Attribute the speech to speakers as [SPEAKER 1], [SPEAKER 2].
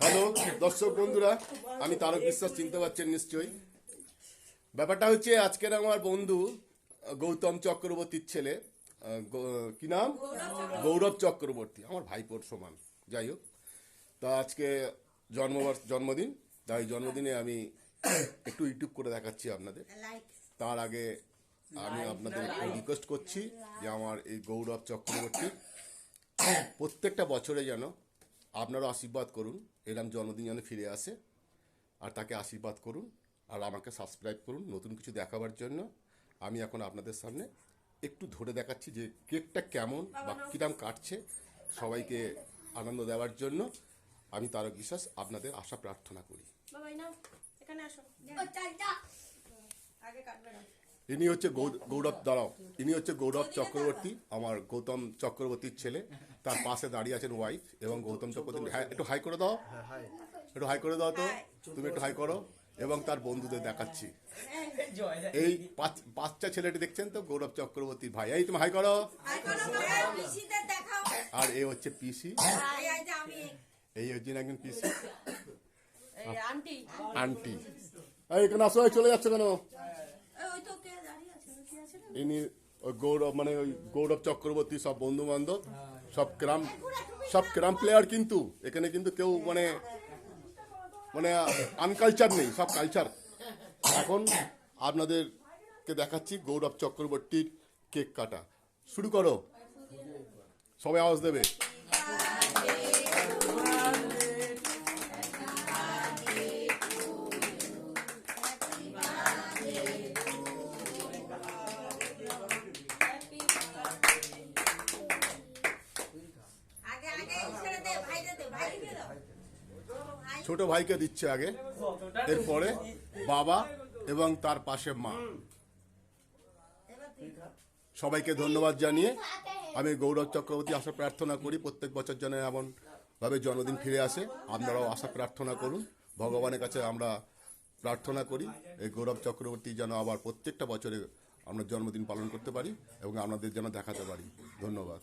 [SPEAKER 1] Hello, দর্শক বন্ধুরা, আমি তারক বিশ্বাস, চিনতে পারছেন নিশ্চয়ই। ব্যাপারটা হচ্ছে, আজকের আমার বন্ধু, গৌতম চক্রবর্তীর ছেলে কি নাম? গৌরব চক্রবর্তী, আমার ভাইপোর সমান, যাই হোক। তা আজকে জন্মবর্ষ জন্মদিন, তাই জন্মদিনে আমি একটু ইউটিউব করে দেখাচ্ছি আপনাদের। তার আগে আমি আপনাদের একটু রিকোয়েস্ট করছি যে আমার এই গৌরব চক্রবর্তী, প্রত্যেকটা বছরে যেন আপনারা আশীর্বাদ করুন এরম জন্মদিন যেন ফিরে আসে আর তাকে আশীর্বাদ করুন আর আমাকে সাবস্ক্রাইব করুন নতুন কিছু দেখাবার জন্য। আমি এখন আপনাদের সামনে একটু ধরে দেখাচ্ছি যে কেকটা কেমন বা কিরাম কাটছে। সবাইকে আনন্দ দেওয়ার জন্য আমি তারক বিশ্বাস আপনাদের আশা প্রার্থনা করি।
[SPEAKER 2] এখানে আসো। আগে কাটবে না।
[SPEAKER 1] ইনি হচ্ছে গৌরব দাঁড়াও। ইনি হচ্ছে গৌরব চক্রবর্তী আমার গৌতম চক্রবর্তীর ছেলে। তার পাশে দাঁড়িয়ে আছেন ওয়াইফ এবং গৌতম চক্রবর্তী। হ্যাঁ একটু হাই করে দাও। একটু হাই করে দাও তো। তুমি একটু হাই করো। এবং তার বন্ধুদের দেখাচ্ছি। এই বাচ্চা ছেলেটি দেখছেন তো? গৌরব চক্রবর্তীর ভাই। এই তুমি হাই করো। আর এ হচ্ছে পিসি। এই হচ্ছে একজন পিসি।
[SPEAKER 2] আন্টি।
[SPEAKER 1] আন্টি। এখানে আসো চলে যাচ্ছে কেন
[SPEAKER 2] ওই তো কে দাঁড়িয়ে আছে কি আছে না
[SPEAKER 1] ইনি ওই গৌরব মানে ওই গৌরব চক্রবর্তী সব বন্ধু বান্ধব সব ক্রাম সব ক্রাম প্লেয়ার কিন্তু। এখানে কিন্তু কেউ মানে মানে আনকালচার নেই সব কালচার এখন আপনাদেরকে দেখাচ্ছি গৌরব চক্রবর্তীর কেক কাটা। শুরু করো। সবাই আওয়াজ দেবে। ছোট ভাইকে দিচ্ছে আগে, এরপরে বাবা এবং তার পাশে মা। সবাইকে ধন্যবাদ জানিয়ে আমি গৌরব চক্রবর্তী আশা প্রার্থনা করি প্রত্যেক বছর যেন এমন ভাবে জন্মদিন ফিরে আসে। আপনারাও আশা প্রার্থনা করুন। ভগবানের কাছে আমরা প্রার্থনা করি, এই গৌরব চক্রবর্তী যেন আবার প্রত্যেকটা বছরে আমরা জন্মদিন পালন করতে পারি এবং আপনাদের যেন দেখাতে পারি। ধন্যবাদ।